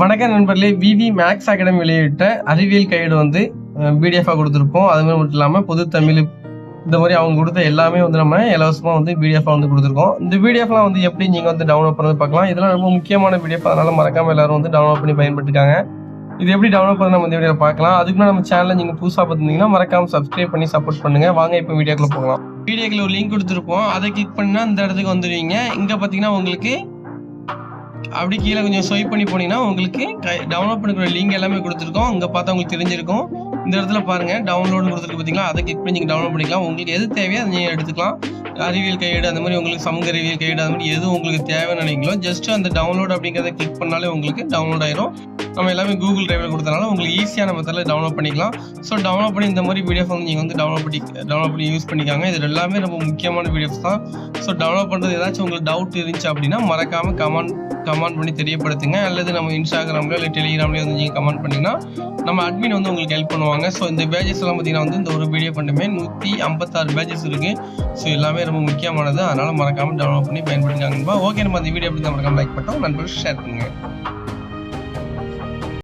வணக்கம் நண்பர்களே விவி maths academy வெளியிட்ட அறிவியல் கைடு வந்து பிடிஎஃபாக கொடுத்துருப்போம். அது மாதிரி மட்டும் இல்லாமல் பொது தமிழ் இந்த மாதிரி அவங்க கொடுத்த எல்லாமே வந்து நம்ம இலவசமாக வந்து பிடிஎஃபாக வந்து கொடுத்துருக்கோம். இந்த பிடிஎஃப்லாம் வந்து எப்படி நீங்கள் வந்து டவுன்லோட் பண்ணி பார்க்கலாம். இதெல்லாம் ரொம்ப முக்கியமான பிடிஎஃப் அதனால் மறக்காமல் எல்லாரும் வந்து டவுன்லோட் பண்ணி பயன்பட்டுருக்காங்க இது எப்படி டவுன்லோட் பண்ண நம்ம இந்த வீடியோ பார்க்கலாம். அதுக்கு நம்ம சேனலில் நீங்கள் புதுசாக பார்த்துருந்தீங்கன்னா மறக்காமல் சப்ஸ்கிரைப் பண்ணி சப்போர்ட் பண்ணுங்க. வாங்க இப்போ வீடியோக்குள்ள போகலாம். வீடியோக்குள்ள ஒரு லிங்க் கொடுத்துருப்போம். அதை கிளிக் பண்ணால் இந்த இடத்துக்கு வந்துடுவீங்க இங்கே பார்த்தீங்கன்னா உங்களுக்கு அப்படி கீழே கொஞ்சம் ஸ்வைப் பண்ணி போனீங்கன்னா உங்களுக்கு டவுன்லோட் பண்ணிக்கிற லிங்க் எல்லாமே கொடுத்துருக்கோம். இங்கே பார்த்தா உங்களுக்கு தெரிஞ்சிருக்கும். இந்த இடத்துல பாருங்க டவுன்லோடு கொடுத்துருக்கு பார்த்தீங்களா அதை கிளிக் பண்ணி நீங்கள் டவுன்லோட் பண்ணிக்கலாம். உங்களுக்கு எது தேவையோ அதை நீங்கள் எடுத்துக்கலாம். அறிவியல் கையேடு அந்த மாதிரி உங்களுக்கு சமூக அறிவியல் கையேடு அந்த மாதிரி எது உங்களுக்கு தேவைன்னு நினைக்கிறீங்களோ ஜஸ்ட் அந்த டவுன்லோட் அப்படிங்கிறத கிளிக் பண்ணாலே உங்களுக்கு டவுன்லோட் ஆயிரும். நம்ம எல்லாமே கூகுள் டிரைவில் கொடுத்தனால உங்களுக்கு ஈஸியாக நம்ம மெத்தடில் டவுன்லோட் பண்ணிக்கலாம். ஸோ டவுன்லோட் பண்ணி இந்த மாதிரி பிடிஎஃப் வந்து நீங்கள் வந்து டவுன்லோட் பண்ணி டவுன்லோட் பண்ணி யூஸ் பண்ணிக்காங்க. இது எல்லாமே ரொம்ப முக்கியமான பிடிஎஃப் தான். ஸோ டவுன்லோட் பண்ணுறது ஏதாச்சும் உங்களுக்கு டவுட் இருந்துச்சு அப்படின்னா மறக்காமல் கமெண்ட் கமெண்ட் பண்ணி தெரியப்படுத்துங்க. அல்லது நம்ம இன்ஸ்டாகிராம்ல இல்லை டெலிகிராம்லேயே வந்து நீங்கள் கமெண்ட் பண்ணிங்கன்னா நம்ம அட்மின் வந்து உங்களுக்கு ஹெல்ப் பண்ணுவாங்க. ஸோ இந்த பேஜஸ் எல்லாம் பார்த்தீங்கன்னா வந்து இந்த ஒரு வீடியோ பண்ணுமே நூற்றி ஐம்பத்தாறு பேஜஸ் இருக்குது ஸோ எல்லாமே ரொம்ப முக்கியமானது. அதனால் மறக்காமல் டவுன்லோட் பண்ணி பயன்படுத்திக்காங்கப்பா ஓகே நம்ம அந்த வீடியோ எப்படி தான் லைக் பண்ணிட்டோம். நண்பர்கள் ஷேர் பண்ணுங்கள்